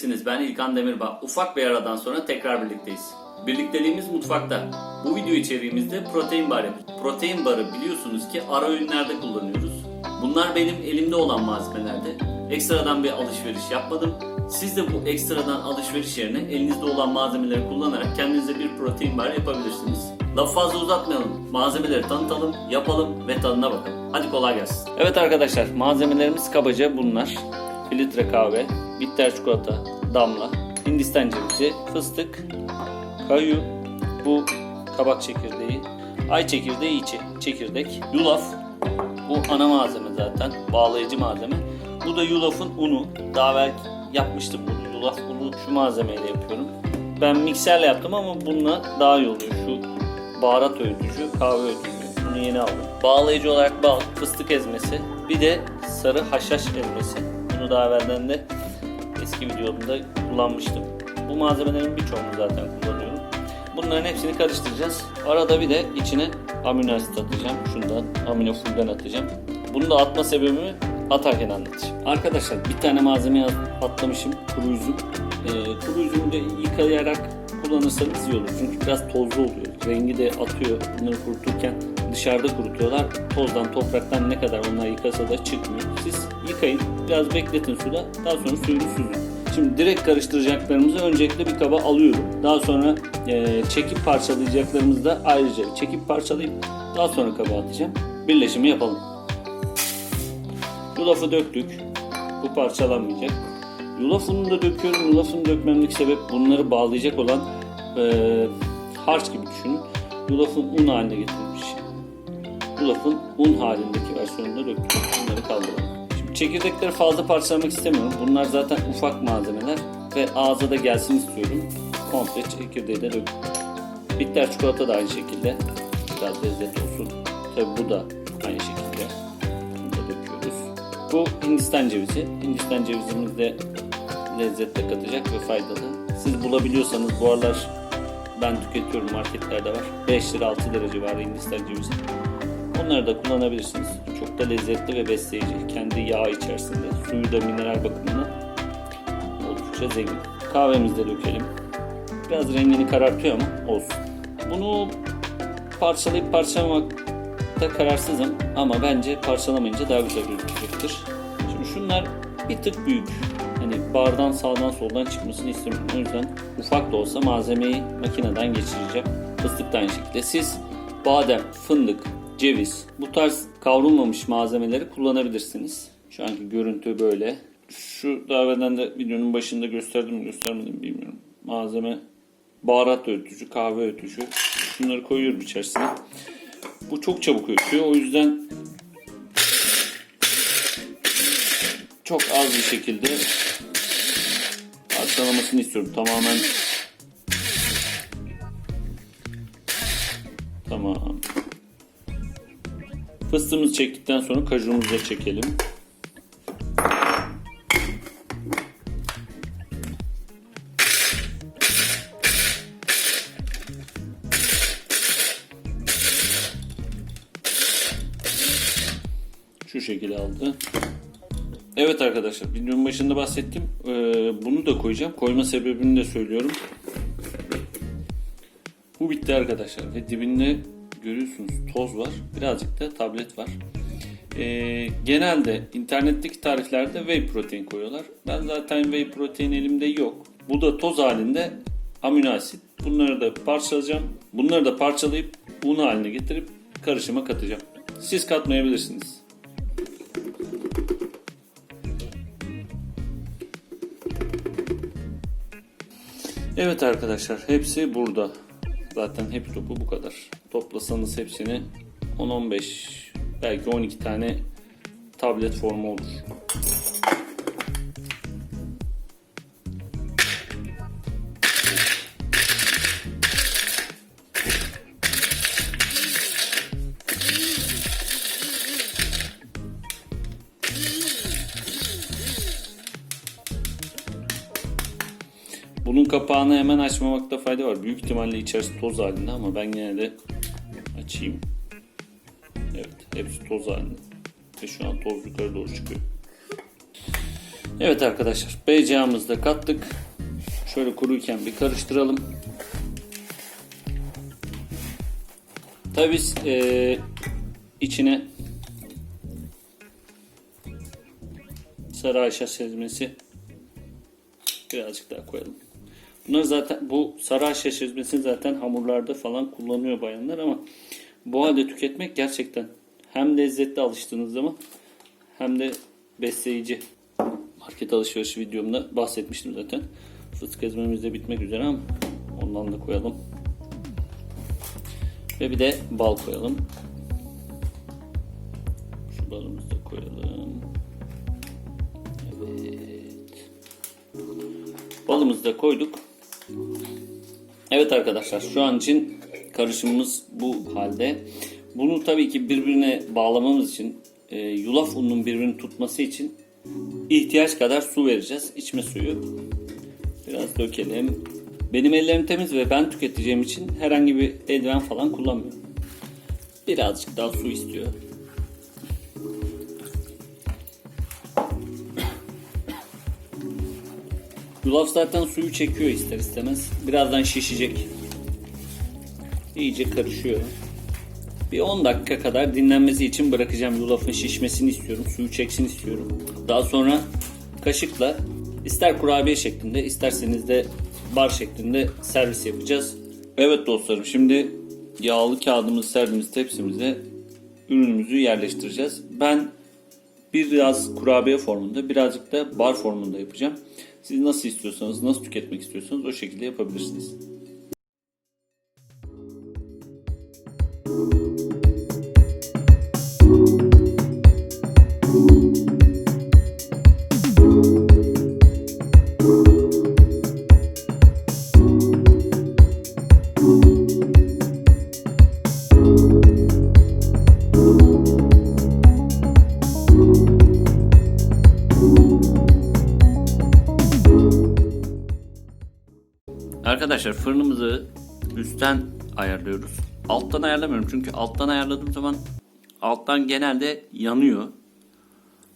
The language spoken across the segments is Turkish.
Neredesiniz? Ben İlkan Demirbağ. Ufak bir aradan sonra tekrar birlikteyiz. Birlikteliğimiz mutfakta. Bu video içeriğimizde protein bar yapıyoruz. Protein barı biliyorsunuz ki ara öğünlerde kullanıyoruz. Bunlar benim elimde olan malzemelerdi. Ekstradan bir alışveriş yapmadım. Siz de bu ekstradan alışveriş yerine elinizde olan malzemeleri kullanarak kendinize bir protein bar yapabilirsiniz. Lafı fazla uzatmayalım. Malzemeleri tanıtalım, yapalım ve tadına bakalım. Hadi kolay gelsin. Evet arkadaşlar malzemelerimiz kabaca bunlar. Filtre kahve, bitter çikolata, damla, hindistan cevizi, fıstık, kayu, bu kabak çekirdeği, ay çekirdeği içi, çekirdek, yulaf, bu ana malzeme zaten, bağlayıcı malzeme. Bu da yulafın unu. Daha evvel yapmıştım bunu. Yulaf unu şu malzemeyle yapıyorum. Ben mikserle yaptım ama bununla daha iyi oluyor. Şu baharat öğütücü, kahve öğütücü. Bunu yeni aldım. Bağlayıcı olarak bal, fıstık ezmesi, bir de sarı haşhaş ezmesi. Daha evvelden de eski videomda kullanmıştım. Bu malzemelerin birçoğunu zaten kullanıyorum. Bunların hepsini karıştıracağız. Arada bir de içine amino asit atacağım. Şundan amino fullden atacağım. Bunu da atma sebebimi atarken anlatacağım. Arkadaşlar bir tane malzeme atlamışım. Kuru üzüm. Ee, kuru üzümü de yıkayarak kullanırsanız iyi olur. Çünkü biraz tozlu oluyor. Rengi de atıyor. Bunları kuruturken dışarıda kurutuyorlar. Tozdan, topraktan ne kadar onlar yıkasa da çıkmıyor. Siz yıkayın, biraz bekletin suda. Daha sonra suyunu süzün. Şimdi direkt karıştıracaklarımızı öncelikle bir kaba alıyorum. Daha sonra e, çekip parçalayacaklarımızı da ayrıca çekip parçalayıp daha sonra kaba atacağım. Birleşimi yapalım. Yulafı döktük. Bu parçalanmayacak. Yulaf ununu da döküyorum. Yulaf unu dökmemdeki sebep bunları bağlayacak olan e, harç gibi düşünün. Yulafın un haline getirilmiş. Yulafın un halindeki versiyonunu da döktüm. Bunları kaldıralım. Şimdi çekirdekleri fazla parçalamak istemiyorum. Bunlar zaten ufak malzemeler ve ağza da gelsin istiyorum. Komple çekirdeği de döktüm. Bitter çikolata da aynı şekilde. Biraz lezzet olsun. Tabi bu da aynı şekilde. Bunu da döküyoruz. Bu Hindistan cevizi. Hindistan cevizimiz de lezzet de katacak ve faydalı. Siz bulabiliyorsanız bu aralar ben tüketiyorum marketlerde var. 5 lira 6 lira civarı Hindistan cevizi. Onları da kullanabilirsiniz. Çok da lezzetli ve besleyici. Kendi yağ içerisinde. Suyu da mineral bakımından oldukça zengin. Kahvemizi de dökelim. Biraz rengini karartıyor ama olsun. Bunu parçalayıp parçalamakta kararsızım ama bence parçalamayınca daha güzel gözükecektir. Şimdi şunlar bir tık büyük. Hani bardan sağdan soldan çıkmasını istemiyorum. O yüzden ufak da olsa malzemeyi makineden geçireceğim. Fıstık da aynı şekilde. Siz badem, fındık, ceviz bu tarz kavrulmamış malzemeleri kullanabilirsiniz. Şu anki görüntü böyle. Şu daha evvelden de videonun başında gösterdim mi göstermedim bilmiyorum. Malzeme baharat öğütücü, kahve öğütücü. Şunları koyuyorum içerisine. Bu çok çabuk öğütüyor. O yüzden çok az bir şekilde parçalamasını istiyorum. Tamamen Tamam. Fıstığımızı çektikten sonra kajuğumuzu da çekelim. Şu şekilde aldı. Evet arkadaşlar videonun başında bahsettim. Ee, bunu da koyacağım. Koyma sebebini de söylüyorum. Bu bitti arkadaşlar ve dibinde görüyorsunuz toz var. Birazcık da tablet var. Ee, genelde internetteki tariflerde whey protein koyuyorlar. Ben zaten whey protein elimde yok. Bu da toz halinde amino asit. Bunları da parçalayacağım. Bunları da parçalayıp un haline getirip karışıma katacağım. Siz katmayabilirsiniz. Evet arkadaşlar hepsi burada. Zaten hep topu bu kadar. Toplasanız hepsini 10-15 belki 12 tane tablet formu olur. Bunun kapağını hemen açmamakta fayda var. Büyük ihtimalle içerisi toz halinde ama ben gene de açayım. Evet, hepsi toz halinde. Ve şu an toz yukarı doğru çıkıyor. Evet arkadaşlar BCA'mızı da kattık. Şöyle kuruyken bir karıştıralım. Biz eee, içine sarı ayşe ezmesi birazcık daha koyalım. Bunlar zaten bu ayşe ezmesi zaten hamurlarda falan kullanıyor bayanlar ama bu halde tüketmek gerçekten hem lezzetli alıştığınız zaman hem de besleyici. Market alışverişi videomda bahsetmiştim zaten. Fıstık ezmemiz de bitmek üzere ama ondan da koyalım. Ve bir de bal koyalım. Şu balımızı da koyalım. Evet. Balımızı da koyduk. Evet arkadaşlar şu an için karışımımız bu halde. Bunu tabii ki birbirine bağlamamız için e, yulaf ununun birbirini tutması için ihtiyaç kadar su vereceğiz. İçme suyu. Biraz dökelim. Benim ellerim temiz ve ben tüketeceğim için herhangi bir eldiven falan kullanmıyorum. Birazcık daha su istiyor. Yulaf zaten suyu çekiyor ister istemez. Birazdan şişecek. İyice karışıyor. Bir 10 dakika kadar dinlenmesi için bırakacağım. Yulafın şişmesini istiyorum. Suyu çeksin istiyorum. Daha sonra kaşıkla ister kurabiye şeklinde isterseniz de bar şeklinde servis yapacağız. Evet dostlarım şimdi yağlı kağıdımızı serdiğimiz tepsimize ürünümüzü yerleştireceğiz. Ben biraz kurabiye formunda birazcık da bar formunda yapacağım. Siz nasıl istiyorsanız, nasıl tüketmek istiyorsanız o şekilde yapabilirsiniz. Arkadaşlar fırınımızı üstten ayarlıyoruz. Alttan ayarlamıyorum çünkü alttan ayarladığım zaman alttan genelde yanıyor.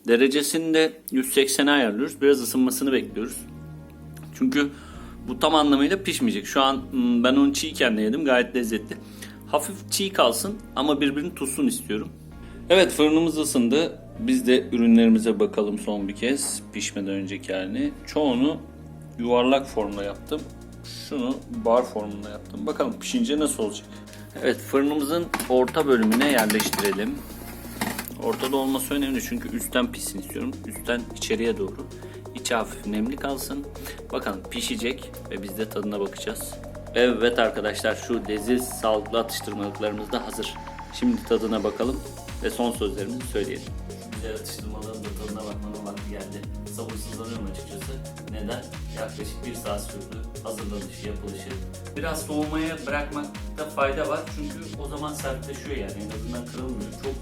Derecesini de 180'e ayarlıyoruz. Biraz ısınmasını bekliyoruz. Çünkü bu tam anlamıyla pişmeyecek. Şu an hmm, ben onu çiğken de yedim. Gayet lezzetli. Hafif çiğ kalsın ama birbirini tutsun istiyorum. Evet fırınımız ısındı. Biz de ürünlerimize bakalım son bir kez. Pişmeden önceki halini. Çoğunu yuvarlak formda yaptım. Şunu bar formunda yaptım. Bakalım pişince nasıl olacak. Evet fırınımızın orta bölümüne yerleştirelim. Ortada olması önemli çünkü üstten pişsin istiyorum. Üstten içeriye doğru. İçi hafif nemli kalsın. Bakalım pişecek ve biz de tadına bakacağız. Evet arkadaşlar şu leziz sağlıklı atıştırmalıklarımız da hazır. Şimdi tadına bakalım ve son sözlerimizi söyleyelim. Güzel atıştırmaların da tadına bakmanın vakti geldi. Sabırsızlanıyorum açıkçası. Neden? Yaklaşık bir saat sürdü hazırlanışı, yapılışı. Biraz soğumaya bırakmakta fayda var çünkü o zaman sertleşiyor yani en azından kırılmıyor. Çok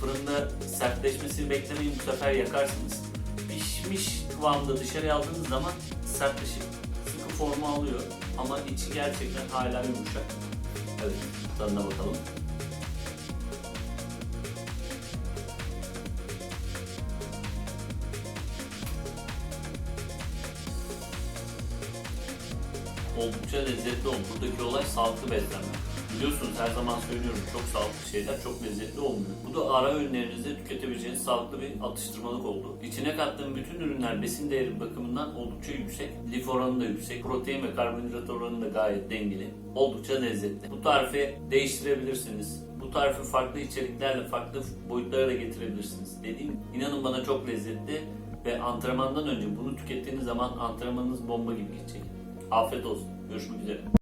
fırında sertleşmesini beklemeyin bu sefer yakarsınız. Pişmiş kıvamda dışarıya aldığınız zaman sertleşip sıkı formu alıyor ama içi gerçekten hala yumuşak. Evet tadına bakalım. Oldukça lezzetli oldu. Buradaki olay sağlıklı beslenme. Biliyorsunuz her zaman söylüyorum çok sağlıklı şeyler çok lezzetli olmuyor. Bu da ara öğünlerinizde tüketebileceğiniz sağlıklı bir atıştırmalık oldu. İçine kattığım bütün ürünler besin değeri bakımından oldukça yüksek. Lif oranı da yüksek. Protein ve karbonhidrat oranı da gayet dengeli. Oldukça lezzetli. Bu tarifi değiştirebilirsiniz. Bu tarifi farklı içeriklerle, farklı boyutlara da getirebilirsiniz. Dediğim inanın bana çok lezzetli ve antrenmandan önce bunu tükettiğiniz zaman antrenmanınız bomba gibi geçecek. Afiyet olsun. Görüşmek üzere.